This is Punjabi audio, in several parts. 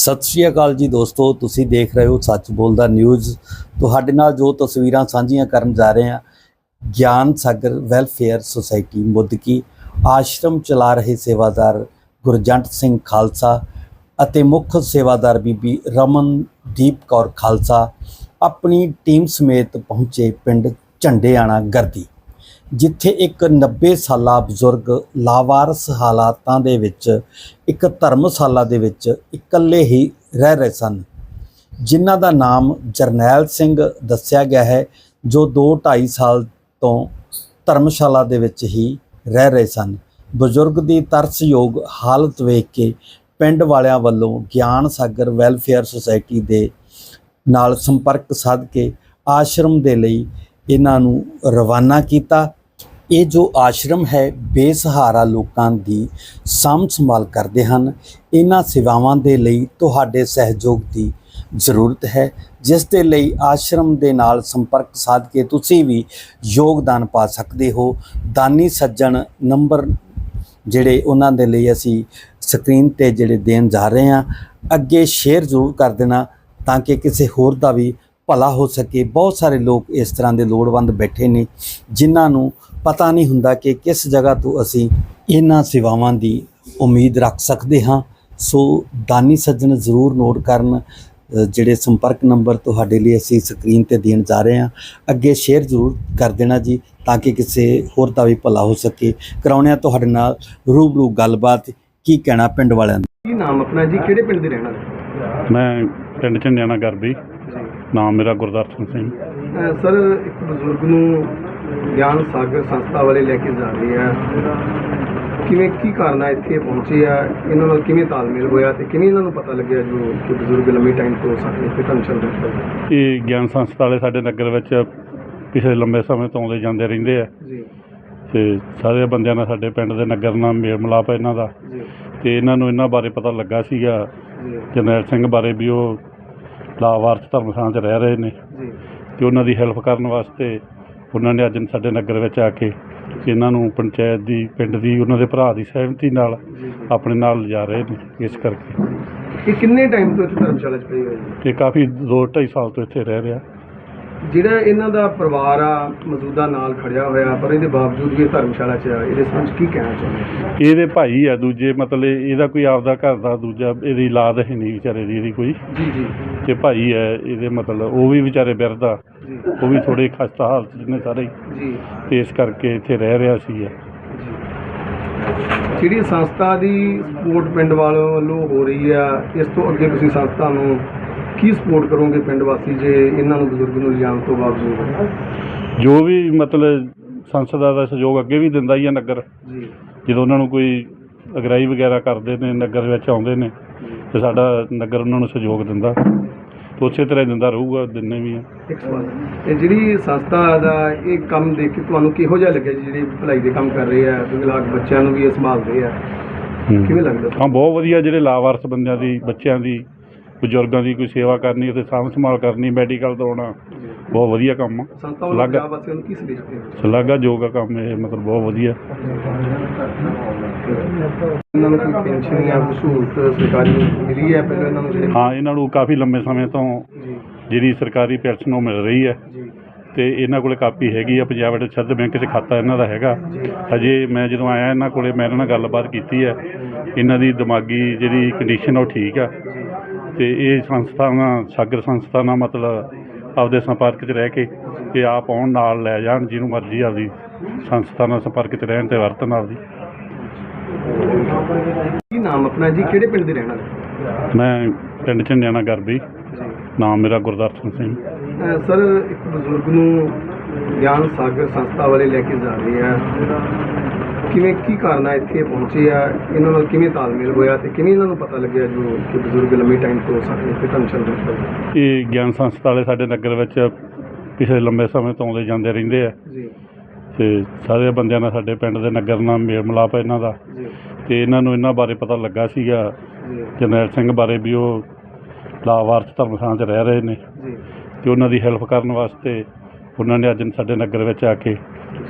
ਸਤਿ ਸ਼੍ਰੀ ਅਕਾਲ ਜੀ ਦੋਸਤੋ, ਤੁਸੀਂ ਦੇਖ ਰਹੇ ਹੋ ਸੱਚ ਬੋਲਦਾ ਨਿਊਜ਼। ਤੁਹਾਡੇ ਨਾਲ ਜੋ ਤਸਵੀਰਾਂ ਸਾਂਝੀਆਂ ਕਰਨ ਜਾ ਰਹੇ ਹਾਂ, ਗਿਆਨ ਸਾਗਰ ਵੈਲਫੇਅਰ ਸੁਸਾਇਟੀ ਮੁੱਦਕੀ, ਆਸ਼ਰਮ ਚਲਾ ਰਹੇ ਸੇਵਾਦਾਰ ਗੁਰਜੰਟ ਸਿੰਘ ਖਾਲਸਾ ਅਤੇ ਮੁੱਖ ਸੇਵਾਦਾਰ ਬੀਬੀ ਰਮਨਦੀਪ ਕੌਰ ਖਾਲਸਾ ਆਪਣੀ ਟੀਮ ਸਮੇਤ ਪਹੁੰਚੇ ਪਿੰਡ ਝੰਡੇਆਣਾ ਗਰਦੀ। ਜਿੱਥੇ ਇੱਕ 90 ਸਾਲਾ ਬਜ਼ੁਰਗ ਲਾਵਾਰਸ ਹਾਲਾਤਾਂ ਦੇ ਵਿੱਚ, ਇੱਕ ਧਰਮਸ਼ਾਲਾ ਦੇ ਵਿੱਚ ਇਕੱਲੇ ਹੀ ਰਹਿ ਰਹੇ ਸਨ, ਜਿਨ੍ਹਾਂ ਦਾ ਨਾਮ ਜਰਨੈਲ ਸਿੰਘ ਦੱਸਿਆ ਗਿਆ ਹੈ, ਜੋ 2-2.5 ਸਾਲ ਤੋਂ ਧਰਮਸ਼ਾਲਾ ਦੇ ਵਿੱਚ ਹੀ ਰਹਿ ਰਹੇ ਸਨ। ਬਜ਼ੁਰਗ ਦੀ ਤਰਸਯੋਗ ਹਾਲਤ ਵੇਖ ਕੇ ਪਿੰਡ ਵਾਲਿਆਂ ਵੱਲੋਂ ਗਿਆਨ ਸਾਗਰ ਵੈਲਫੇਅਰ ਸੁਸਾਇਟੀ ਦੇ ਨਾਲ ਸੰਪਰਕ ਸਾਧ ਕੇ ਆਸ਼ਰਮ ਦੇ ਲਈ ਇਹਨਾਂ ਨੂੰ ਰਵਾਨਾ ਕੀਤਾ ਇਹ ਜੋ ਆਸ਼ਰਮ ਹੈ, ਬੇਸਹਾਰਾ ਲੋਕਾਂ ਦੀ ਸਾਂਭ ਸੰਭਾਲ ਕਰਦੇ ਹਨ। ਇਹਨਾਂ ਸੇਵਾਵਾਂ ਦੇ ਲਈ ਤੁਹਾਡੇ ਸਹਿਯੋਗ ਦੀ ਜ਼ਰੂਰਤ ਹੈ, ਜਿਸ ਦੇ ਲਈ ਆਸ਼ਰਮ ਦੇ ਨਾਲ ਸੰਪਰਕ ਸਾਧ ਕੇ ਤੁਸੀਂ ਵੀ ਯੋਗਦਾਨ ਪਾ ਸਕਦੇ ਹੋ। ਦਾਨੀ ਸੱਜਣ ਨੰਬਰ ਜਿਹੜੇ ਉਹਨਾਂ ਦੇ ਲਈ ਅਸੀਂ ਸਕਰੀਨ ਤੇ ਜਿਹੜੇ ਦੇਣ ਜਾ ਰਹੇ ਹਾਂ, ਅੱਗੇ ਸ਼ੇਅਰ ਜ਼ਰੂਰ ਕਰ ਦੇਣਾ ਤਾਂ ਕਿ ਕਿਸੇ ਹੋਰ ਦਾ ਵੀ ਭਲਾ ਹੋ ਸਕੇ। ਬਹੁਤ ਸਾਰੇ ਲੋਕ ਇਸ ਤਰ੍ਹਾਂ ਦੇ ਲੋੜਵੰਦ ਬੈਠੇ ਨੇ ਜਿਨ੍ਹਾਂ ਨੂੰ ਪਤਾ ਨਹੀਂ ਹੁੰਦਾ ਕਿ ਕਿਸ ਜਗ੍ਹਾ ਤੋਂ ਅਸੀਂ ਇਹਨਾਂ ਸੇਵਾਵਾਂ ਦੀ ਉਮੀਦ ਰੱਖ ਸਕਦੇ ਹਾਂ। ਸੋ ਦਾਨੀ ਸੱਜਣ ਜ਼ਰੂਰ ਨੋਟ ਕਰਨ ਜਿਹੜੇ ਸੰਪਰਕ ਨੰਬਰ ਤੁਹਾਡੇ ਲਈ ਅਸੀਂ ਸਕਰੀਨ ਤੇ ਦੇਣ ਜਾ ਰਹੇ ਹਾਂ। ਅੱਗੇ ਸ਼ੇਅਰ ਜ਼ਰੂਰ ਕਰ ਦੇਣਾ ਜੀ ਤਾਂ ਕਿ ਕਿਸੇ ਹੋਰ ਦਾ ਵੀ ਭਲਾ ਹੋ ਸਕੇ। ਕਰਾਉਣੇ ਆ ਤੁਹਾਡੇ ਨਾਲ ਰੂਬਰੂ ਗੱਲਬਾਤ। ਕੀ ਕਹਿਣਾ ਪਿੰਡ ਵਾਲਿਆਂ ਦਾ? ਕੀ ਨਾਮ ਆਪਣਾ ਜੀ? ਕਿਹੜੇ ਪਿੰਡ ਦੇ ਰਹਿਣ ਵਾਲੇ? ਮੈਂ ਪਿੰਡ ਝੰਡਿਆਣਾ ਕਰਦੀ ਨਾਮ ਮੇਰਾ ਗੁਰਦਰਸ਼ਨ ਸਿੰਘ। ਅਹ ਸਰ ਇੱਕ ਬਜ਼ੁਰਗ ਨੂੰ ਗਿਆਨ ਸਾਗਰ ਸੰਸਥਾ ਵਾਲੇ ਲੈ ਕੇ ਜਾ ਰਹੇ ਆ ਕਿਵੇਂ ਕੀ ਕਾਰਨ ਆ ਇੱਥੇ ਪਹੁੰਚੇ ਆ? ਇਹਨਾਂ ਨਾਲ ਕਿਵੇਂ ਤਾਲਮੇਲ ਹੋਇਆ ਤੇ ਕਿਵੇਂ ਇਹਨਾਂ ਨੂੰ ਪਤਾ ਲੱਗਿਆ ਜੋ ਕਿ ਬਜ਼ੁਰਗ ਲੰਮੇ ਟਾਈਮ ਤੋਂ ਸਾਡੇ ਇੱਥੇ ਕੰਮ ਚੱਲ ਰਿਹਾ ਇਹ ਗਿਆਨ ਸੰਸਥਾ ਵਾਲੇ ਸਾਡੇ ਨਗਰ ਵਿੱਚ ਪਿਛਲੇ ਲੰਬੇ ਸਮੇਂ ਤੋਂ ਆਉਂਦੇ ਜਾਂਦੇ ਰਹਿੰਦੇ ਆ। ਜੀ। ਤੇ ਸਾਰੇ ਬੰਦਿਆਂ ਨਾਲ ਸਾਡੇ ਪਿੰਡ ਦੇ ਨਗਰ ਨਾਲ ਮੇਲ ਮਿਲਾਪ ਹੈ ਇਹਨਾਂ ਦਾ। ਜੀ। ਤੇ ਇਹਨਾਂ ਨੂੰ ਇਹਨਾਂ ਬਾਰੇ ਪਤਾ ਲੱਗਾ ਸੀਗਾ। ਜਰਨੈਲ ਸਿੰਘ ਬਾਰੇ ਵੀ ਉਹ ਲਾਵਾਰਸ ਧਰਮਸਥਾਨ 'ਚ ਰਹਿ ਰਹੇ ਨੇ ਜੀ। ਤੇ ਉਹਨਾਂ ਦੀ ਹੈਲਪ ਕਰਨ ਵਾਸਤੇ ਉਹਨਾਂ ਨੇ ਅੱਜ ਸਾਡੇ ਨਗਰ ਵਿੱਚ ਆ ਕੇ ਇਹਨਾਂ ਨੂੰ ਪੰਚਾਇਤ ਦੀ ਪਿੰਡ ਦੀ ਉਹਨਾਂ ਦੇ ਭਰਾ ਦੀ ਸਹਿਮਤੀ ਨਾਲ। ਆਪਣੇ ਨਾਲ ਲਿਜਾ ਰਹੇ ਨੇ ਇਸ ਕਰਕੇ। ਇਹ ਕਿੰਨੇ ਟਾਈਮ ਤੋਂ ਇੱਥੇ ਧਰਮਸ਼ਾਲਾ 'ਚ ਪਈ ਹੋਈ ਹੈ? ਤੇ ਕਾਫੀ 2.5 ਸਾਲ ਤੋਂ ਇੱਥੇ ਰਹਿ ਰਿਹਾ। ਜਿਹੜਾ ਇਹਨਾਂ ਦਾ ਪਰਿਵਾਰ ਆ ਮੌਜੂਦਾ ਨਾਲ ਖੜਿਆ ਹੋਇਆ ਪਰ ਇਹਦੇ ਬਾਵਜੂਦ ਵੀ ਇਹ ਧਰਮਸ਼ਾਲਾ 'ਚ ਆ ਇਹਦੇ ਸੰਬੰਧ 'ਚ ਕੀ ਕਹਿਣਾ ਚਾਹੁੰਦੇ ਇਹਦੇ ਭਾਈ ਆ ਦੂਜੇ ਮਤਲਬ ਇਹਦਾ ਕੋਈ ਆਪਦਾ ਘਰ ਦਾ ਦੂਜਾ ਇਹਦੀ ਔਲਾਦ ਹੈ ਨਹੀਂ ਵਿਚਾਰੇ ਦੀ ਇਹਦੀ ਕੋਈ। ਜੀ ਜੀ। ਤੇ ਭਾਈ ਹੈ ਇਹਦੇ ਮਤਲਬ ਉਹ ਵੀ ਵਿਚਾਰੇ ਬਿਰਦਾ ਉਹ ਵੀ ਥੋੜੇ ਖਸਤਾ ਹਾਲਤ 'ਚ ਨੇ ਸਾਰੇ। ਜੀ। ਤੇ ਇਸ ਕਰਕੇ ਇੱਥੇ ਰਹਿ ਰਿਹਾ ਸੀ ਜਿਹੜੀ ਸੰਸਥਾ ਦੀ ਸਪੋਰਟ ਪਿੰਡ ਵਾਲਿਆਂ ਵੱਲੋਂ ਹੋ ਰਹੀ ਆ ਇਸ ਤੋਂ ਅੱਗੇ ਤੁਸੀਂ ਸੰਸਥਾ ਨੂੰ ਕੀ ਸਪੋਰਟ ਕਰੋਗੇ ਪਿੰਡ ਵਾਸੀ ਜੇ ਇਹਨਾਂ ਨੂੰ ਬਜ਼ੁਰਗ ਨੂੰ ਲਿਜਾਣ ਤੋਂ ਬਾਵਜੂਦ? ਜੋ ਵੀ ਮਤਲਬ ਸੰਸਦਾ ਦਾ ਸਹਿਯੋਗ ਅੱਗੇ ਵੀ ਦਿੰਦਾ ਹੀ ਆ ਨਗਰ। ਜੀ। ਜਦੋਂ ਉਹਨਾਂ ਨੂੰ ਕੋਈ ਅਗਰਾਈ ਵਗੈਰਾ ਕਰਦੇ ਨੇ ਨਗਰ ਵਿੱਚ ਆਉਂਦੇ ਨੇ ਤੇ ਸਾਡਾ ਨਗਰ ਉਹਨਾਂ ਨੂੰ ਸਹਿਯੋਗ ਦਿੰਦਾ। ਤੇ ਉਸੇ ਤਰ੍ਹਾਂ ਹੀ ਦਿੰਦਾ ਰਹੂਗਾ ਦਿੰਨੇ ਵੀ ਆ। ਇੱਕ ਸਵਾਲ। ਇਹ ਜਿਹੜੀ ਸੰਸਥਾ ਦਾ ਇਹ ਕੰਮ ਦੇਖ ਕੇ ਤੁਹਾਨੂੰ ਕਿਹੋ ਜਿਹਾ ਲੱਗਿਆ ਜੀ ਜਿਹੜੇ ਭਲਾਈ ਦੇ ਕੰਮ ਕਰ ਰਹੇ ਆ ਵਿਕਲਾਂਗ ਬੱਚਿਆਂ ਨੂੰ ਵੀ ਇਹ ਸੰਭਾਲਦੇ ਆ? ਕਿਵੇਂ ਲੱਗਦਾ? ਹਾਂ ਬਹੁਤ ਵਧੀਆ ਜਿਹੜੇ ਲਾਵਾਰਸ ਬੰਦਿਆਂ ਦੀ ਬੱਚਿਆਂ ਦੀ ਬਜ਼ੁਰਗਾਂ ਦੀ ਕੋਈ ਸੇਵਾ ਕਰਨੀ ਉੱਥੇ ਸਾਂਭ ਸੰਭਾਲ ਕਰਨੀ ਮੈਡੀਕਲ ਦਵਾਉਣਾ ਬਹੁਤ ਵਧੀਆ ਕੰਮ ਆ। ਸੰਸਥਾ ਵੱਲੋਂ ਲੱਗ- ਪੰਜਾਬ ਵਾਸੀਆਂ ਨੂੰ ਕੀ ਸੰਦੇਸ਼ ਦੇਣਾ ਸ਼ਲਾਘਾ ਯੋਗ ਕੰਮ ਇਹ ਮਤਲਬ ਬਹੁਤ ਵਧੀਆ। ਇਹਨਾਂ ਨੂੰ ਕੋਈ ਪੈਨਸ਼ਨ ਜਾਂ ਕੋਈ ਸਹੂਲਤ ਸਰਕਾਰੀ ਮਿਲੀ ਹੈ ਪਹਿਲਾਂ ਇਹਨਾਂ ਨੂੰ ਜਿਹੜੇ? ਹਾਂ ਇਹਨਾਂ ਨੂੰ ਕਾਫੀ ਲੰਬੇ ਸਮੇਂ ਤੋਂ ਜਿਹੜੀ ਸਰਕਾਰੀ ਪੈਨਸ਼ਨ ਉਹ ਮਿਲ ਰਹੀ ਹੈ। ਤੇ ਇਹਨਾਂ ਕੋਲੇ ਕਾਪੀ ਹੈਗੀ ਆ ਪੰਜਾਬ ਦੇ ਛੱਦ ਬੈਂਕ 'ਚ ਖਾਤਾ ਇਹਨਾਂ ਦਾ ਹੈਗਾ। ਹਜੇ ਮੈਂ ਜਦੋਂ ਆਇਆ ਇਹਨਾਂ ਕੋਲੇ ਮੈਂ ਇਹਨਾਂ ਨਾਲ ਗੱਲਬਾਤ ਕੀਤੀ ਹੈ। ਇਹਨਾਂ ਦੀ ਦਿਮਾਗੀ ਜਿਹੜੀ ਕੰਡੀਸ਼ਨ ਉਹ ਠੀਕ ਆ। ਤੇ ਇਹ ਸੰਸਥਾਵਾਂ ਸਾਗਰ ਸੰਸਥਾ ਨਾਲ ਮਤਲਬ ਆਪਦੇ ਸੰਪਰਕ 'ਚ ਰਹਿ ਕੇ ਤੇ ਆਪ ਆਉਣ ਨਾਲ ਲੈ ਜਾਣ ਜਿਹਨੂੰ ਮਰਜ਼ੀ ਆਪਦੀ ਸੰਸਥਾ ਨਾਲ ਸੰਪਰਕ 'ਚ ਰਹਿਣ ਤੇ ਵਰਤਣ ਆਪਦੀ। ਕੀ ਨਾਮ ਆਪਣਾ ਜੀ? ਕਿਹੜੇ ਪਿੰਡ ਦੇ ਰਹਿਣ ਵਾਲੇ? ਮੈਂ ਪਿੰਡ ਝੰਡਿਆਣਾ ਕਰਦੀ ਨਾਮ ਮੇਰਾ ਗੁਰਦਰਸ਼ਨ ਸਿੰਘ। ਅਹ ਸਰ ਇੱਕ ਬਜ਼ੁਰਗ ਨੂੰ ਗਿਆਨ ਸਾਗਰ ਸੰਸਥਾ ਵਾਲੇ ਲੈ ਕੇ ਜਾ ਰਹੇ ਆ। ਕਿਵੇਂ ਕੀ ਕਾਰਨ ਆ ਇੱਥੇ ਪਹੁੰਚੇ ਆ? ਇਹਨਾਂ ਨਾਲ ਕਿਵੇਂ ਤਾਲਮੇਲ ਹੋਇਆ ਤੇ ਕਿਵੇਂ ਇਹਨਾਂ ਨੂੰ ਪਤਾ ਲੱਗਿਆ ਜੋ ਕਿ ਬਜ਼ੁਰਗ ਲੰਮੇ ਟਾਈਮ ਤੋਂ ਸਾਡੇ ਇੱਥੇ ਕੰਮ ਚੱਲ ਰਿਹਾ ਹੈ ਇਹ ਗਿਆਨ ਸੰਸਥਾ ਵਾਲੇ ਸਾਡੇ ਨਗਰ ਵਿੱਚ ਪਿਛਲੇ ਲੰਬੇ ਸਮੇਂ ਤੋਂ ਆਉਂਦੇ ਜਾਂਦੇ ਰਹਿੰਦੇ ਆ। ਜੀ। ਤੇ ਸਾਰੇ ਬੰਦਿਆਂ ਨਾਲ ਸਾਡੇ ਪਿੰਡ ਦੇ ਨਗਰ ਨਾਲ ਮੇਲ ਮਿਲਾਪ ਇਹਨਾਂ ਦਾ। ਜੀ। ਤੇ ਇਹਨਾਂ ਨੂੰ ਇਹਨਾਂ ਬਾਰੇ ਪਤਾ ਲੱਗਾ ਸੀਗਾ। ਜੀ। ਜਰਨੈਲ ਸਿੰਘ ਬਾਰੇ ਵੀ ਉਹ ਲਾਵਾਰਸ ਧਰਮਸਥਾਨ 'ਚ ਰਹਿ ਰਹੇ ਨੇ। ਜੀ। ਤੇ ਉਹਨਾਂ ਦੀ ਹੈਲਪ ਕਰਨ ਵਾਸਤੇ ਉਹਨਾਂ ਨੇ ਅੱਜ ਸਾਡੇ ਨਗਰ ਵਿੱਚ ਆ ਕੇ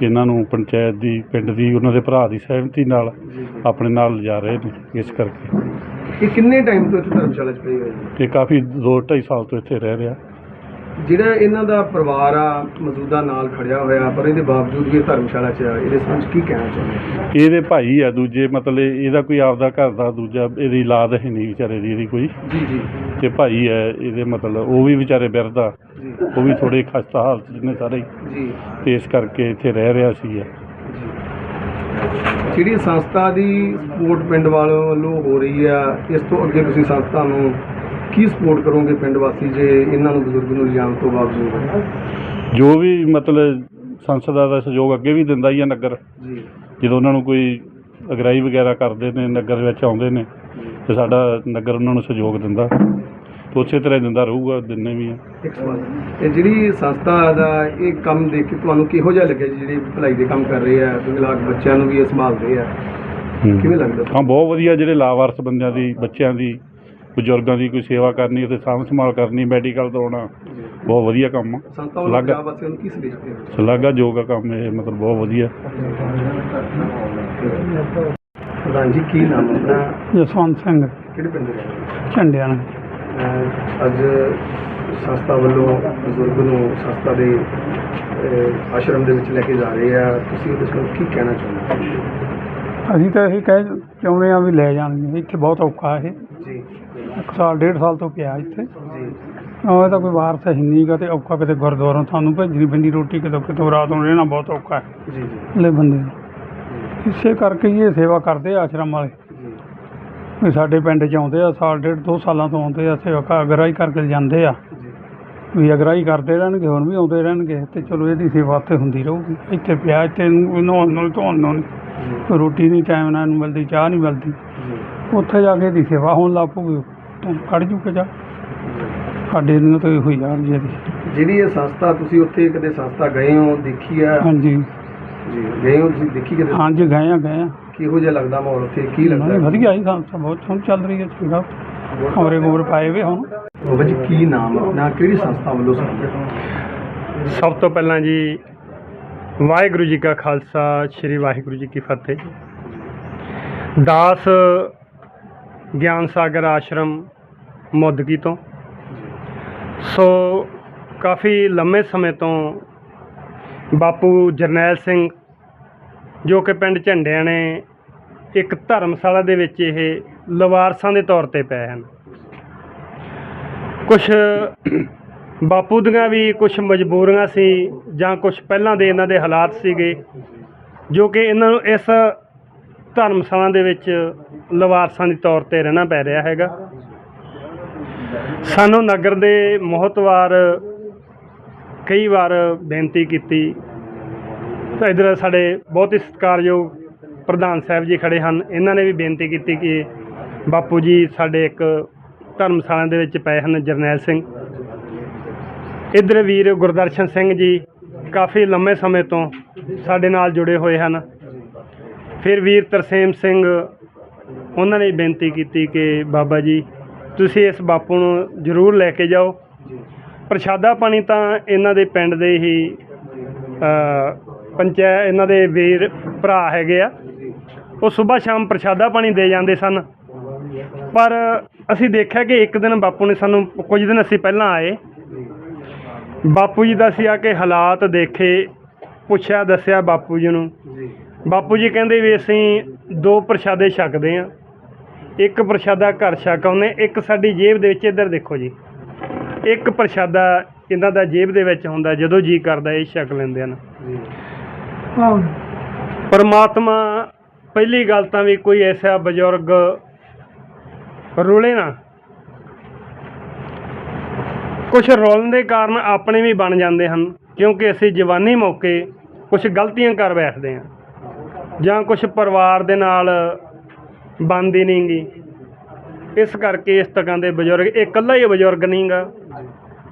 ਇਹਨਾਂ ਨੂੰ ਪੰਚਾਇਤ ਦੀ ਪਿੰਡ ਦੀ ਉਹਨਾਂ ਦੇ ਭਰਾ ਦੀ ਸਹਿਮਤੀ ਨਾਲ ਜੀ ਆਪਣੇ ਨਾਲ ਲਿਜਾ ਰਹੇ ਨੇ ਇਸ ਕਰਕੇ। ਇਹ ਕਿੰਨੇ ਟਾਈਮ ਤੋਂ ਇੱਥੇ ਧਰਮਸ਼ਾਲਾ 'ਚ ਪਏ ਹੋਏ ਨੇ? ਤੇ ਕਾਫੀ 2.5 ਸਾਲ ਤੋਂ ਇੱਥੇ ਰਹਿ ਰਿਹਾ। ਜਿਹੜਾ ਇਹਨਾਂ ਦਾ ਪਰਿਵਾਰ ਆ ਮੌਜੂਦਾ ਨਾਲ ਖੜਿਆ ਹੋਇਆ ਪਰ ਇਹਦੇ ਬਾਵਜੂਦ ਵੀ ਇਹ ਧਰਮਸ਼ਾਲਾ 'ਚ ਆ ਇਹਦੇ ਸੰਬੰਧ 'ਚ ਕੀ ਕਹਿਣਾ ਚਾਹੁੰਦੇ ਇਹਦੇ ਭਾਈ ਆ ਦੂਜੇ ਮਤਲਬ ਇਹਦਾ ਕੋਈ ਆਪਦਾ ਘਰ ਦਾ ਦੂਜਾ ਇਹਦੀ ਔਲਾਦ ਹੈ ਨਹੀਂ ਵਿਚਾਰੇ ਦੀ ਇਹਦੀ ਕੋਈ। ਜੀ ਜੀ। ਤੇ ਭਾਈ ਹੈ ਇਹਦੇ ਮਤਲਬ ਉਹ ਵੀ ਵਿਚਾਰੇ ਬਿਰਧ ਆ। ਜੀ ਉਹ ਵੀ ਥੋੜੇ ਖਸਤਾ ਹਾਲਤ 'ਚ ਨੇ ਸਾਰੇ। ਹੀ। ਜੀ। ਤੇ ਇਸ ਕਰਕੇ ਇੱਥੇ ਰਹਿ ਰਿਹਾ ਸੀ ਜਿਹੜੀ ਸੰਸਥਾ ਦੀ ਸਪੋਰਟ ਪਿੰਡ ਵਾਲਿਆਂ ਵੱਲੋਂ ਹੋ ਰਹੀ ਆ ਇਸ ਤੋਂ ਅੱਗੇ ਤੁਸੀਂ ਸੰਸਥਾ ਨੂੰ ਕੀ ਸਪੋਰਟ ਕਰੋਗੇ ਪਿੰਡ ਵਾਸੀ ਜੇ ਇਹਨਾਂ ਨੂੰ ਬਜ਼ੁਰਗ ਨੂੰ ਲਿਜਾਣ ਤੋਂ ਬਾਵਜੂਦ? ਜੋ ਵੀ ਮਤਲਬ ਸੰਸਦਾ ਦਾ ਸਹਿਯੋਗ ਅੱਗੇ ਵੀ ਦਿੰਦਾ ਹੀ ਆ ਨਗਰ। ਜੀ। ਜਦੋਂ ਉਹਨਾਂ ਨੂੰ ਕੋਈ ਅਗਰਾਈ ਵਗੈਰਾ ਕਰਦੇ ਨੇ ਨਗਰ ਵਿੱਚ ਆਉਂਦੇ ਨੇ ਤੇ ਸਾਡਾ ਨਗਰ ਉਹਨਾਂ ਨੂੰ ਸਹਿਯੋਗ ਦਿੰਦਾ। ਉਸੇ ਤਰ੍ਹਾਂ ਹੀ ਦਿੰਦਾ ਰਹੂਗਾ ਦਿੰਨੇ ਵੀ ਆ। ਇੱਕ ਸਵਾਲ ਇਹ ਜਿਹੜੀ ਸੰਸਥਾ ਦਾ ਇਹ ਕੰਮ ਦੇਖ ਕੇ ਤੁਹਾਨੂੰ ਕਿਹੋ ਜਿਹਾ ਲੱਗਿਆ ਜੀ ਜਿਹੜੇ ਭਲਾਈ ਦੇ ਕੰਮ ਕਰ ਰਹੇ ਆ ਵਿਕਲਾਂਗ ਬੱਚਿਆਂ ਨੂੰ ਵੀ ਇਹ ਸੰਭਾਲਦੇ ਆ? ਕਿਵੇਂ ਲੱਗਦਾ? ਹਾਂ ਬਹੁਤ ਵਧੀਆ ਜਿਹੜੇ ਲਾਵਾਰਸ ਬੰਦਿਆਂ ਦੀ ਬੱਚਿਆਂ ਦੀ ਬਜ਼ੁਰਗਾਂ ਦੀ ਕੋਈ ਸੇਵਾ ਕਰਨੀ ਅਤੇ ਸਾਂਭ ਸੰਭਾਲ ਕਰਨੀ ਮੈਡੀਕਲ ਦਵਾਉਣਾ ਬਹੁਤ ਵਧੀਆ ਕੰਮ ਆ। ਸੰਸਥਾ ਵੱਲੋਂ ਸ਼ਲਾਘਾ ਪੰਜਾਬ ਵਾਸੀਆਂ ਨੂੰ ਕੀ ਸੰਦੇਸ਼ ਦੇ ਆ ਕੰਮ ਇਹ ਮਤਲਬ ਬਹੁਤ ਵਧੀਆ। ਪ੍ਰਧਾਨ ਜੀ ਕੀ ਨਾਮ ਹੈ ਆਪਣਾ? ਜਸਵੰਤ ਸਿੰਘ। ਕਿਹੜੇ ਪਿੰਡ ਦੇ ਰਹਿਣ ਵਾਲੇ? ਝੰਡਿਆਂ ਨਾਲ ਅਹ ਅੱਜ ਸੰਸਥਾ ਵੱਲੋਂ ਬਜ਼ੁਰਗ ਨੂੰ ਸੰਸਥਾ ਦੇ ਆਸ਼ਰਮ ਦੇ ਵਿੱਚ ਲੈ ਕੇ ਜਾ ਰਹੇ ਆ। ਤੁਸੀਂ ਉਹਦੇ ਵਿੱਚ ਕੀ ਕਹਿਣਾ ਚਾਹੁੰਦੇ ਹੋ? ਅਸੀਂ ਤਾਂ ਇਹ ਕਹਿ ਚਾਹੁੰਦੇ ਆ ਵੀ ਲੈ ਜਾਣਗੇ ਇੱਥੇ ਬਹੁਤ ਔਖਾ ਇਹ। ਜੀ। ਇੱਕ ਸਾਲ ਡੇਢ ਸਾਲ ਤੋਂ ਪਿਆ ਇੱਥੇ। ਜੀ। ਉਹ ਇਹਦਾ ਕੋਈ ਵਾਰਸ ਹੈ ਨਹੀਂਗਾ ਤੇ ਔਖਾ ਕਿਤੇ ਗੁਰਦੁਆਰਾ ਸਾਨੂੰ ਭੇਜਣੀ ਪੈਂਦੀ ਰੋਟੀ ਕਿਤੋਂ ਕਿਤੋਂ ਰਾਤ ਨੂੰ ਰਹਿਣਾ ਬਹੁਤ ਔਖਾ ਹੈ। ਜੀ ਜੀ। ਲੈ ਬੰਦੇ ਨੂੰ। ਇਸੇ ਕਰਕੇ ਹੀ ਇਹ ਸੇਵਾ ਕਰਦੇ ਆਸ਼ਰਮ ਵਾਲੇ। ਸਾਡੇ ਪਿੰਡ 'ਚ ਆਉਂਦੇ ਆ ਸਾਲ ਡੇਢ ਦੋ ਸਾਲਾਂ ਤੋਂ ਆਉਂਦੇ ਆ ਸੇਵਾ ਕਰ ਅਗਰਾਈ ਕਰਕੇ ਜਾਂਦੇ ਆ। ਜੀ ਵੀ ਅਗਰਾਈ ਕਰਦੇ ਰਹਿਣਗੇ ਹੁਣ ਵੀ ਆਉਂਦੇ ਰਹਿਣਗੇ ਤੇ ਚਲੋ ਇਹਦੀ ਸੇਵਾ ਉੱਥੇ ਹੁੰਦੀ ਰਹੂਗੀ। ਇੱਥੇ ਪਿਆ ਇੱਥੇ ਨਹਾਉਣ ਨੂੰ ਧੋਣ ਨੂੰ ਰੋਟੀ ਨਹੀਂ ਟਾਈਮ ਨਾਲ ਮਿਲਦੀ ਚਾਹ ਨਹੀਂ ਮਿਲਦੀ। ਜੀ। ਉੱਥੇ ਜਾ ਕੇ ਇਹਦੀ ਸੇਵਾ ਹੋਣ ਲੱਗ ਪਊਗੀ। ਟਾਈਮ ਕੱਢ ਜੂਗਾ ਜਾ। ਸਾਡੇ ਨੂੰ ਤਾਂ ਇਹੋ ਹੀ ਆ ਜੀ ਇਹਦੀ। ਜਿਹੜੀ ਇਹ ਸੰਸਥਾ ਤੁਸੀਂ ਉੱਥੇ ਕਦੇ ਸੰਸਥਾ ਗਏ ਹੋ ਦੇਖੀ ਆ? ਹਾਂਜੀ। ਜੀ ਗਏ ਹੋ ਤੁਸੀਂ ਦੇਖੀ ਕਿਤੇ ਹਾਂਜੀ ਗਏ ਆ ਗਏ ਆ। ਕਿਹੋ ਜਿਹਾ ਲੱਗਦਾ ਮਾਹੌਲ ਉੱਥੇ? ਕੀ ਲੱਗਦਾ? ਨਹੀਂ ਵਧੀਆ ਹੀ ਸੰਸਥਾ ਬਹੁਤ ਸੋਹਣੀ ਚੱਲ ਰਹੀ ਹੈ ਚੰਗਾ ਕਮਰੇ ਕੁਮਰੇ ਪਾਏ ਵੇ ਹੁਣ। ਬਾਬਾ ਜੀ ਕੀ ਨਾਮ ਆਪਣਾ? ਕਿਹੜੀ ਸੰਸਥਾ ਵੱਲੋਂ ਸੰਬੰਧਿਤ ਸਭ ਤੋਂ ਪਹਿਲਾਂ ਜੀ ਵਾਹਿਗੁਰੂ ਜੀ ਕਾ ਖਾਲਸਾ ਸ੍ਰੀ ਵਾਹਿਗੁਰੂ ਜੀ ਕੀ ਫਤਿਹ ਦਾਸ ਗਿਆਨ ਸਾਗਰ ਆਸ਼ਰਮ ਮੁੱਦਕੀ ਤੋਂ। ਸੋ ਕਾਫੀ ਲੰਮੇ ਸਮੇਂ ਤੋਂ ਬਾਪੂ ਜਰਨੈਲ ਸਿੰਘ ਜੋ ਕਿ ਪਿੰਡ ਝੰਡਿਆਂ ਨੇ ਇੱਕ ਧਰਮਸ਼ਾਲਾ ਦੇ ਵਿੱਚ ਇਹ ਲਵਾਰਸਾਂ ਦੇ ਤੌਰ ਤੇ ਪਏ ਹਨ। ਕੁਝ ਬਾਪੂ ਦੀਆਂ ਵੀ ਕੁਝ ਮਜਬੂਰੀਆਂ ਸੀ ਜਾਂ ਕੁਝ ਪਹਿਲਾਂ ਦੇ ਇਹਨਾਂ ਦੇ ਹਾਲਾਤ ਸੀਗੇ, ਜੋ ਕਿ ਇਹਨਾਂ ਨੂੰ ਇਸ ਧਰਮਸ਼ਾਲਾ ਦੇ ਵਿੱਚ ਲਵਾਰਸਾਂ ਦੇ ਤੌਰ ਤੇ ਰਹਿਣਾ ਪੈ ਰਿਹਾ ਹੈਗਾ। ਸਾਨੂੰ ਨਗਰ ਦੇ ਮੋਹਤਵਾਰ ਕਈ ਵਾਰ ਬੇਨਤੀ ਕੀਤੀ। ਤਾਂ ਇਧਰ ਸਾਡੇ ਬਹੁਤ ਹੀ ਸਤਿਕਾਰਯੋਗ ਪ੍ਰਧਾਨ ਸਾਹਿਬ ਜੀ ਖੜੇ ਹਨ। ਇਹਨਾਂ ਨੇ ਵੀ ਬੇਨਤੀ ਕੀਤੀ ਕਿ ਬਾਪੂ ਜੀ ਸਾਡੇ ਇੱਕ ਧਰਮਸ਼ਾਲਾ ਦੇ ਵਿੱਚ ਪਏ ਹਨ, ਜਰਨੈਲ ਸਿੰਘ। ਇੱਧਰ ਵੀਰ ਗੁਰਦਰਸ਼ਨ ਸਿੰਘ ਜੀ ਕਾਫੀ ਲੰਮੇ ਸਮੇਂ ਤੋਂ ਸਾਡੇ ਨਾਲ ਜੁੜੇ ਹੋਏ ਹਨ। ਫਿਰ ਵੀਰ ਤਰਸੇਮ ਸਿੰਘ, ਉਹਨਾਂ ਨੇ ਬੇਨਤੀ ਕੀਤੀ ਕਿ ਬਾਬਾ ਜੀ, ਤੁਸੀਂ ਇਸ ਬਾਪੂ ਨੂੰ ਜ਼ਰੂਰ ਲੈ ਕੇ ਜਾਓ। ਪ੍ਰਸ਼ਾਦਾ ਪਾਣੀ ਤਾਂ ਇਹਨਾਂ ਦੇ ਪਿੰਡ ਦੇ ਹੀ ਪੰਚਾਇਤ ਇਹਨਾਂ ਦੇ ਵੀਰ ਭਰਾ ਹੈਗੇ ਆ। ਉਹ ਸਵੇਰ ਸ਼ਾਮ ਪ੍ਰਸ਼ਾਦਾ ਪਾਣੀ ਦੇ ਜਾਂਦੇ ਸਨ। ਪਰ ਅਸੀਂ ਦੇਖਿਆ ਕਿ ਇੱਕ ਦਿਨ ਬਾਪੂ ਨੇ ਸਾਨੂੰ ਕੁਝ ਦਿਨ ਅਸੀਂ ਪਹਿਲਾਂ ਆਏ। ਬਾਪੂ ਜੀ ਦਾ ਅਸੀਂ ਆ ਕੇ ਹਾਲਾਤ ਦੇਖੇ ਪੁੱਛਿਆ ਦੱਸਿਆ ਬਾਪੂ ਜੀ ਨੂੰ। ਬਾਪੂ ਜੀ ਕਹਿੰਦੇ ਵੀ ਅਸੀਂ ਦੋ ਪ੍ਰਸ਼ਾਦੇ ਛਕਦੇ ਆ ਇੱਕ ਪ੍ਰਸ਼ਾਦਾ ਘਰ ਛਕ ਆਉਂਦੇ ਇੱਕ ਸਾਡੀ ਜੇਬ ਦੇ ਵਿੱਚ ਇੱਧਰ ਦੇਖੋ ਜੀ। ਇੱਕ ਪ੍ਰਸ਼ਾਦਾ ਇਹਨਾਂ ਦਾ ਜੇਬ ਦੇ ਵਿੱਚ ਹੁੰਦਾ ਜਦੋਂ ਜੀ ਕਰਦਾ ਇਹ ਛਕ ਲੈਂਦੇ ਹਨ। ਪਰਮਾਤਮਾ ਪਹਿਲੀ ਗੱਲ ਤਾਂ ਵੀ ਕੋਈ ਐਸਾ ਬਜ਼ੁਰਗ ਰੁਲੇ ਨਾ। ਕੁਝ ਰੋਲਣ ਦੇ ਕਾਰਨ ਆਪਣੇ ਵੀ ਬਣ ਜਾਂਦੇ ਹਨ, ਕਿਉਂਕਿ ਅਸੀਂ ਜਵਾਨੀ ਮੌਕੇ ਕੁਝ ਗਲਤੀਆਂ ਕਰ ਬੈਠਦੇ ਹਾਂ, ਜਾਂ ਕੁਝ ਪਰਿਵਾਰ ਦੇ ਨਾਲ ਬਣਦੀ ਨਹੀਂਗੀ ਇਸ ਕਰਕੇ ਇਸ ਤਰ੍ਹਾਂ ਦੇ ਬਜ਼ੁਰਗ, ਇਹ ਇਕੱਲਾ ਹੀ ਬਜ਼ੁਰਗ ਨਹੀਂਗਾ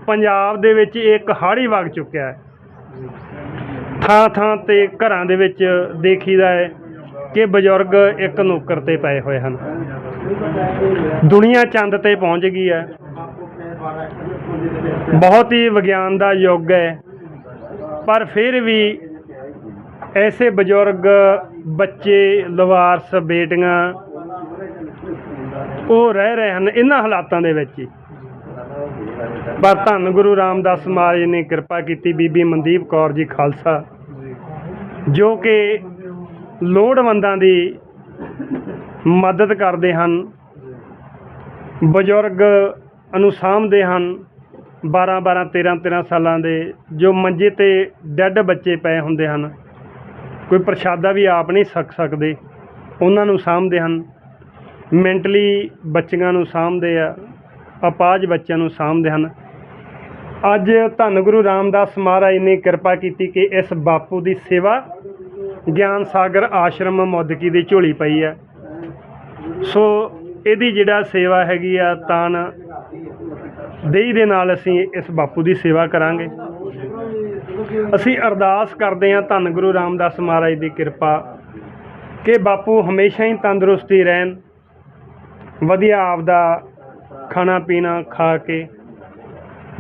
ਪੰਜਾਬ ਦੇ ਵਿੱਚ ਇਹ ਇੱਕ ਹਾੜੀ ਵਗ ਚੁੱਕਿਆ ਹੈ। ਥਾਂ ਥਾਂ ਤੇ ਘਰਾਂ ਦੇ ਵਿੱਚ ਦੇਖੀਦਾ ਹੈ। ਕਿ ਬਜ਼ੁਰਗ ਇੱਕ ਨੌਕਰ ਤੇ ਪਏ ਹੋਏ ਹਨ। ਦੁਨੀਆ ਚੰਦ ਤੇ ਪਹੁੰਚ ਗਈ ਹੈ। ਬਹੁਤ ਹੀ ਵਿਗਿਆਨ ਦਾ ਯੁੱਗ ਹੈ। ਪਰ ਫਿਰ ਵੀ ਐਸੇ ਬਜ਼ੁਰਗ ਬੱਚੇ, ਲਵਾਰਸ, ਬੇਟੀਆਂ ਉਹ ਰਹਿ ਰਹੇ ਹਨ ਇਹਨਾਂ ਹਾਲਾਤਾਂ ਦੇ ਵਿੱਚ ਹੀ। ਪਰ ਧੰਨ ਗੁਰੂ ਰਾਮਦਾਸ ਮਹਾਰਾਜ ਨੇ ਕਿਰਪਾ ਕੀਤੀ ਬੀਬੀ ਮਨਦੀਪ ਕੌਰ ਜੀ ਖਾਲਸਾ, ਜੋ ਕਿ ਲੋੜਵੰਦਾਂ ਦੀ ਮਦਦ ਕਰਦੇ ਹਨ। ਬਜ਼ੁਰਗ ਨੂੰ ਸਾਂਭਦੇ ਹਨ 12 12 13 13 ਸਾਲਾਂ ਦੇ, ਜੋ ਮੰਜੇ ਤੇ ਡੈੱਡ ਬੱਚੇ ਪਏ ਹੁੰਦੇ ਹਨ। ਕੋਈ ਪ੍ਰਸ਼ਾਦਾ ਵੀ ਆਪ ਨਹੀਂ ਛਕ ਸਕਦੇ। ਉਹਨਾਂ ਨੂੰ ਸਾਂਭਦੇ ਹਨ। ਮੈਂਟਲੀ ਬੱਚਿਆਂ ਨੂੰ ਸਾਂਭਦੇ ਆ, ਅਪਾਜ ਬੱਚਿਆਂ ਨੂੰ ਸਾਂਭਦੇ ਹਨ। ਅੱਜ ਧੰਨ ਗੁਰੂ ਰਾਮਦਾਸ ਮਹਾਰਾਜ ਨੇ ਕਿਰਪਾ ਕੀਤੀ ਕਿ ਇਸ ਬਾਪੂ ਦੀ ਸੇਵਾ ਗਿਆਨ ਸਾਗਰ ਆਸ਼ਰਮ ਮੌਦਕੀ ਦੀ ਝੋਲੀ ਪਈ ਹੈ। ਸੋ ਇਹਦੀ ਜਿਹੜਾ ਸੇਵਾ ਹੈਗੀ ਆ ਤਾਨ ਦੇਈ ਦੇ ਨਾਲ ਅਸੀਂ ਇਸ ਬਾਪੂ ਦੀ ਸੇਵਾ ਕਰਾਂਗੇ। ਅਸੀਂ ਅਰਦਾਸ ਕਰਦੇ ਹਾਂ ਧੰਨ ਗੁਰੂ ਰਾਮਦਾਸ ਮਹਾਰਾਜ ਦੀ ਕਿਰਪਾ ਕਿ ਬਾਪੂ ਹਮੇਸ਼ਾ ਹੀ ਤੰਦਰੁਸਤੀ ਰਹਿਣ, ਵਧੀਆ ਆਪਦਾ ਖਾਣਾ ਪੀਣਾ ਖਾ ਕੇ,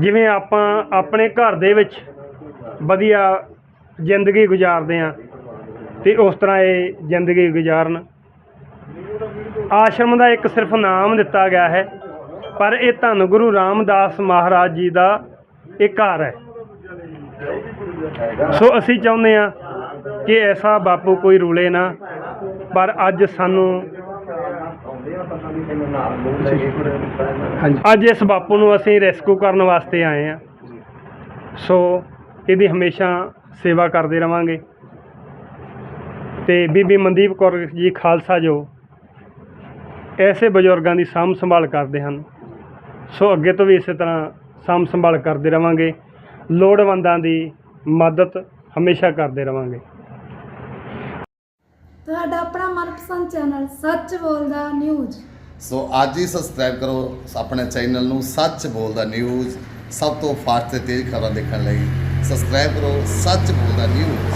ਜਿਵੇਂ ਆਪਾਂ ਆਪਣੇ ਘਰ ਦੇ ਵਿੱਚ ਵਧੀਆ ਜ਼ਿੰਦਗੀ ਗੁਜ਼ਾਰਦੇ ਹਾਂ ਤੇ ਉਸ ਤਰ੍ਹਾਂ ਇਹ ਜ਼ਿੰਦਗੀ ਗੁਜ਼ਾਰਨ। ਆਸ਼ਰਮ ਦਾ ਇੱਕ ਸਿਰਫ ਨਾਮ ਦਿੱਤਾ ਗਿਆ ਹੈ ਪਰ ਇਹ ਧੰਨ ਗੁਰੂ ਰਾਮਦਾਸ ਮਹਾਰਾਜ ਜੀ ਦਾ ਇਹ ਘਰ ਹੈ। ਸੋ ਅਸੀਂ ਚਾਹੁੰਦੇ ਹਾਂ ਕਿ ਐਸਾ ਬਾਪੂ ਕੋਈ ਰੂਲੇ ਨਾ ਪਰ ਅੱਜ ਸਾਨੂੰ ਅੱਜ ਇਸ ਬਾਪੂ ਨੂੰ ਅਸੀਂ ਰੈਸਕਿਊ ਕਰਨ ਵਾਸਤੇ ਆਏ ਹਾਂ। ਸੋ ਇਹਦੀ ਹਮੇਸ਼ਾ ਸੇਵਾ ਕਰਦੇ ਰਵਾਂਗੇ। ਤੇ ਬੀਬੀ ਮਨਦੀਪ ਕੌਰ ਜੀ ਖਾਲਸਾ ਜੋ ਐਸੇ ਬਜ਼ੁਰਗਾਂ ਦੀ ਸਾਂਭ ਸੰਭਾਲ ਕਰਦੇ ਹਨ ਸੋ ਅੱਗੇ ਤੋਂ ਵੀ ਇਸੇ ਤਰ੍ਹਾਂ ਸਾਂਭ ਸੰਭਾਲ ਕਰਦੇ ਰਵਾਂਗੇ। ਲੋੜਵੰਦਾਂ ਦੀ ਮਦਦ ਹਮੇਸ਼ਾ ਕਰਦੇ ਰਵਾਂਗੇ। ਤੁਹਾਡਾ ਆਪਣਾ ਮਨਪਸੰਦ ਚੈਨਲ ਸੱਚ ਬੋਲਦਾ ਨਿਊਜ਼। ਸੋ ਅੱਜ ਹੀ ਸਬਸਕ੍ਰਾਈਬ ਕਰੋ ਆਪਣੇ ਚੈਨਲ ਨੂੰ ਸੱਚ ਬੋਲਦਾ ਨਿਊਜ਼ ਸਭ ਤੋਂ ਫਾਸਟ ਤੇ ਤੇਜ਼ ਖਬਰਾਂ ਦੇਖਣ ਲਈ ਸਬਸਕ੍ਰਾਈਬ ਕਰੋ ਸੱਚ ਬੋਲਦਾ ਨਿਊਜ਼।